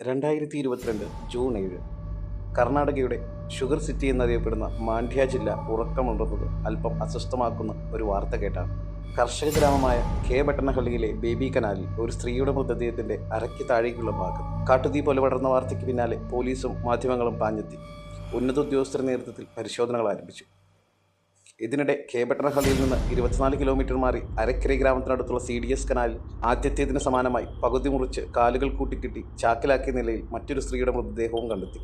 രണ്ടായിരത്തി ഇരുപത്തിരണ്ട് ജൂൺ ഏഴ് കർണാടകയുടെ ഷുഗർ സിറ്റി എന്നറിയപ്പെടുന്ന മാണ്ഡ്യ ജില്ല ഉറക്കമുണ്ടെന്നത് അല്പം അസ്വസ്ഥമാക്കുന്ന ഒരു വാർത്ത കേട്ടാണ്. കർഷക ഗ്രാമമായ കെ ബട്ടണഹള്ളിയിലെ ബേബി കനാലിൽ ഒരു സ്ത്രീയുടെ മൃതദേഹത്തിന്റെ അരയ്ക്ക് താഴേക്കുള്ള ഭാഗം കാട്ടുതീ പോലെ പടർന്ന വാർത്തയ്ക്ക് പിന്നാലെ പോലീസും മാധ്യമങ്ങളും പാഞ്ഞെത്തി. ഉന്നത ഉദ്യോഗസ്ഥരുടെ നേതൃത്വത്തിൽ പരിശോധനകൾ ആരംഭിച്ചു. ഇതിനിടെ കേബട്ടണഹള്ളിയിൽ നിന്ന് ഇരുപത്തിനാല് കിലോമീറ്റർ മാറി അരക്കരി ഗ്രാമത്തിനടുത്തുള്ള സി ഡി എസ് കനാലിൽ ആദ്യത്തേതിന് സമാനമായി പകുതി മുറിച്ച് കാലുകൾ കൂട്ടിക്കിട്ടി ചാക്കിലാക്കിയ നിലയിൽ മറ്റൊരു സ്ത്രീയുടെ മൃതദേഹവും കണ്ടെത്തി.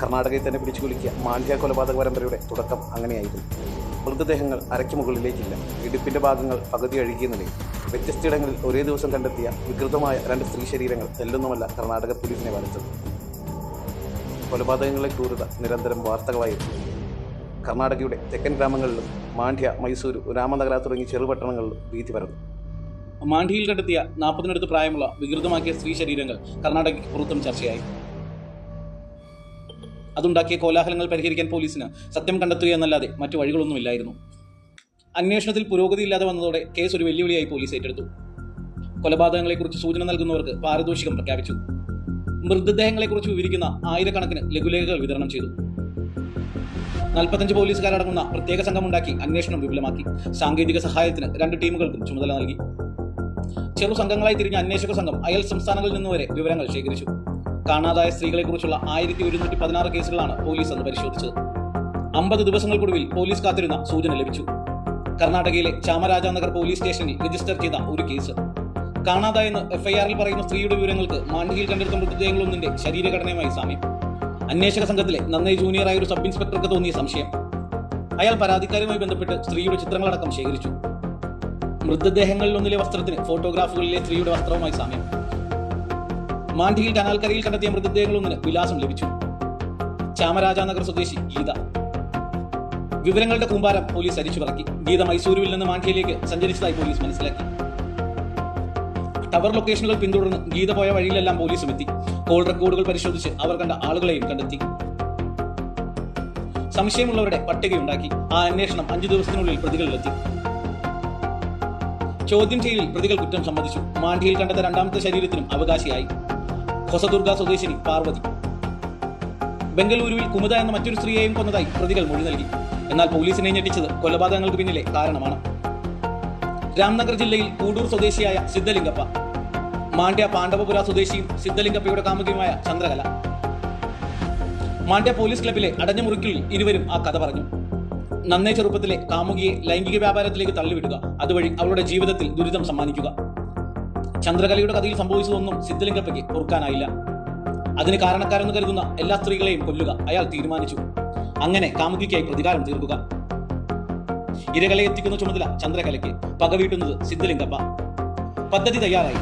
കർണാടകയിൽ തന്നെ പിടിച്ചു കുലുക്കിയ മാണ്ഡ്യ കൊലപാതക പരമ്പരയുടെ തുടക്കം അങ്ങനെയായിരുന്നു. മൃതദേഹങ്ങൾ അരയ്ക്ക് മുകളിലേക്കില്ല. ഇടുപ്പിന്റെ ഭാഗങ്ങൾ പകുതി അഴുകിയ നിലയിൽ. വ്യത്യസ്തയിടങ്ങളിൽ ഒരേ ദിവസം കണ്ടെത്തിയ വികൃതമായ രണ്ട് സ്ത്രീ ശരീരങ്ങൾ തെല്ലൊന്നുമല്ല കർണാടക പോലീസിനെ വരച്ചത് കൊലപാതകങ്ങളെ ക്രൂരത നിരന്തരം വാർത്തകളായിരുന്നു. കർണാടകയുടെ തെക്കൻ ഗ്രാമങ്ങളിലും മാണ്ഡ്യ മൈസൂരു രാമനഗര തുടങ്ങിയ ചെറുപട്ടണങ്ങളിലും ഭീതി പരന്നു. മാണ്ഡ്യയിൽ കണ്ടെത്തിയ നാൽപ്പതിനടുത്ത് പ്രായമുള്ള വികൃതമാക്കിയ സ്ത്രീ ശരീരങ്ങൾ കർണാടകയ്ക്ക് പുറത്തും ചർച്ചയായി. അതുണ്ടാക്കിയ കോലാഹലങ്ങൾ പരിഹരിക്കാൻ പോലീസിന് സത്യം കണ്ടെത്തുക എന്നല്ലാതെ മറ്റു വഴികളൊന്നുമില്ലായിരുന്നു അന്വേഷണത്തിൽ പുരോഗതിയില്ലാതെ വന്നതോടെ കേസ് ഒരു വെല്ലുവിളിയായി പോലീസ് ഏറ്റെടുത്തു. കൊലപാതകങ്ങളെക്കുറിച്ച് സൂചന നൽകുന്നവർക്ക് പാരിതോഷികം പ്രഖ്യാപിച്ചു. മൃതദേഹങ്ങളെക്കുറിച്ച് വിവരിക്കുന്ന ആയിരക്കണക്കിന് ലഘുലേഖകൾ വിതരണം ചെയ്തു. നാൽപ്പത്തഞ്ച് പോലീസുകാരടങ്ങുന്ന പ്രത്യേക സംഘമുണ്ടാക്കി അന്വേഷണം വിപുലമാക്കി. സാങ്കേതിക സഹായത്തിന് രണ്ട് ടീമുകൾക്കും ചുമതല നൽകി. ചെറു സംഘങ്ങളായി തിരിഞ്ഞ അന്വേഷക സംഘം അയൽ സംസ്ഥാനങ്ങളിൽ നിന്ന് വരെ വിവരങ്ങൾ ശേഖരിച്ചു. കാണാതായ സ്ത്രീകളെക്കുറിച്ചുള്ള ആയിരത്തി ഒരുന്നൂറ്റി പതിനാറ് കേസുകളാണ് പോലീസ് അന്ന് പരിശോധിച്ചത്. അമ്പത് ദിവസങ്ങൾക്കൊടുവിൽ പോലീസ് കാത്തിരുന്ന സൂചന ലഭിച്ചു. കർണാടകയിലെ ചാമരാജാനഗർ പോലീസ് സ്റ്റേഷനിൽ രജിസ്റ്റർ ചെയ്ത ഒരു കേസ്. കാണാതായെന്ന് എഫ്ഐആറിൽ പറയുന്ന സ്ത്രീയുടെ വിവരങ്ങൾക്ക് മാണ്ഡിയിൽ കണ്ടെടുത്ത മൃതദേഹങ്ങളൊന്നിന്റെ ശരീരഘടനയുമായി സാമ്യം. അന്വേഷക സംഘത്തിലെ നന്നേ ജൂനിയറായ ഒരു സബ് ഇൻസ്പെക്ടർക്ക് തോന്നിയ സംശയം. അയാൾ പരാതിക്കാരുമായി ബന്ധപ്പെട്ട് സ്ത്രീയുടെ ചിത്രങ്ങളടക്കം ശേഖരിച്ചു. മൃതദേഹങ്ങളിലൊന്നിലെ വസ്ത്രത്തിന് ഫോട്ടോഗ്രാഫുകളിലെ സ്ത്രീയുടെ വസ്ത്രവുമായി സാമ്യം. മാണ്ഡിയിൽ കനാൽക്കരയിൽ കണ്ടെത്തിയ മൃതദേഹങ്ങളൊന്നിന് വിലാസം ലഭിച്ചു. ചാമരാജാനഗർ സ്വദേശി ഗീത. വിവരങ്ങളുടെ കൂമ്പാരം പോലീസ് അരിച്ചു പറക്കി. ഗീത മൈസൂരുവിൽ നിന്ന് മാണ്ടിയിലേക്ക് സഞ്ചരിച്ചതായി പോലീസ് മനസ്സിലാക്കി. ടവർ ലൊക്കേഷനുകൾ പിന്തുടർന്ന് ഗീത പോയ വഴിയിലെല്ലാം പോലീസും എത്തി കോൾ റെക്കോർഡുകൾ പരിശോധിച്ച് അവർ കണ്ട ആളുകളെയും കണ്ടെത്തി. സംശയമുള്ളവരുടെ പട്ടികയുണ്ടാക്കി. ആ അന്വേഷണം അഞ്ചു ദിവസത്തിനുള്ളിൽ പ്രതികളിലെത്തി. ചോദ്യം ചെയ്യലിൽ പ്രതികൾ കുറ്റം സമ്മതിച്ചു. മാണ്ഡിയിൽ കണ്ടെത്ത രണ്ടാമത്തെ ശരീരത്തിനും അവകാശിയായി. ഹൊസദുർഗ സ്വദേശിനി പാർവതി. ബംഗളൂരുവിൽ കുമുദ എന്ന മറ്റൊരു സ്ത്രീയെയും കൊന്നതായി പ്രതികൾ മൊഴി നൽകി. എന്നാൽ പോലീസിനെ ഞെട്ടിച്ചത് കൊലപാതകങ്ങൾക്ക് പിന്നിലെ കാരണമാണ്. രാംനഗർ ജില്ലയിൽ കൂടൂർ സ്വദേശിയായ സിദ്ധലിംഗപ്പ. മാണ്ഡ്യ പാണ്ഡവപുര സ്വദേശിയും സിദ്ധലിംഗപ്പയുടെ കാമുകിയുമായ ചന്ദ്രകല. മാണ്ഡ്യ പോലീസ് ക്ലബിലെ അടഞ്ഞ മുറിക്കിൽ ഇരുവരും ആ കഥ പറഞ്ഞു. നന്നേ ചെറുപ്പത്തിലെ കാമുകിയെ ലൈംഗിക വ്യാപാരത്തിലേക്ക് തള്ളിവിടുക അതുവഴി അവളുടെ ജീവിതത്തിൽ ദുരിതം സമ്മാനിക്കുക. ചന്ദ്രകലയുടെ കഥയിൽ സംഭവിച്ചതൊന്നും സിദ്ധലിംഗപ്പയ്ക്ക് ഓർക്കാനായില്ല. അതിന് കാരണക്കാരെന്ന് കരുതുന്ന എല്ലാ സ്ത്രീകളെയും കൊല്ലുക അയാൾ തീരുമാനിച്ചു. അങ്ങനെ കാമുകിക്കായി പ്രതികാരം തീർക്കുക. ഇരകളെ എത്തിക്കുന്ന ചുമതല ചന്ദ്രകലയ്ക്ക് പകവീട്ടുന്നത് സിദ്ധലിംഗപ്പ. പദ്ധതി തയ്യാറായി.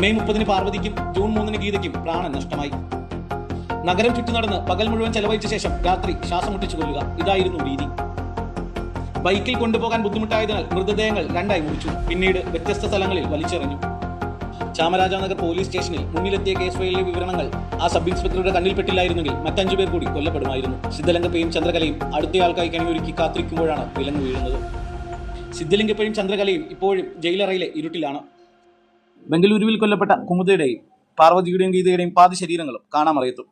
മെയ് മുപ്പതിന് പാർവതിക്കും ജൂൺ മൂന്നിന് ഗീതയ്ക്കും പ്രാണൻ നഷ്ടമായി. നഗരം ചുറ്റി നടന്ന് പകൽ മുഴുവൻ ചെലവഴിച്ച ശേഷം രാത്രി ശ്വാസം മുട്ടിച്ചു കൊല്ലുക ഇതായിരുന്നു രീതി ബൈക്കിൽ കൊണ്ടുപോകാൻ ബുദ്ധിമുട്ടായതിനാൽ മൃതദേഹങ്ങൾ രണ്ടായി മുറിച്ചു. പിന്നീട് വ്യത്യസ്ത സ്ഥലങ്ങളിൽ വലിച്ചെറിഞ്ഞു ചാമരാജാനഗർ പോലീസ് സ്റ്റേഷനിൽ മുന്നിലെത്തിയ കേസ് ഫയലിലെ വിവരണങ്ങൾ ആ സബ് ഇൻസ്പെക്ടറുടെ കണ്ണിൽപ്പെട്ടില്ലായിരുന്നെങ്കിൽ മറ്റഞ്ചു പേർ കൂടി കൊല്ലപ്പെടുമായിരുന്നു. സിദ്ധലിംഗപ്പയും ചന്ദ്രകലയും അടുത്തയാൾക്കായി കണിയൊരുക്കി കാത്തിരിക്കുമ്പോഴാണ് വിലങ്ങ് വീഴുന്നത്. സിദ്ധലിംഗപ്പയും ചന്ദ്രകലയും ഇപ്പോഴും ജയിലറയിലെ ഇരുട്ടിലാണ്. ബംഗളൂരുവിൽ കൊല്ലപ്പെട്ട കുമുദയുടെയും പാർവതിയുടെയും ഗീതയുടെയും പാതി ശരീരങ്ങളും കാണാമറിയത്തു.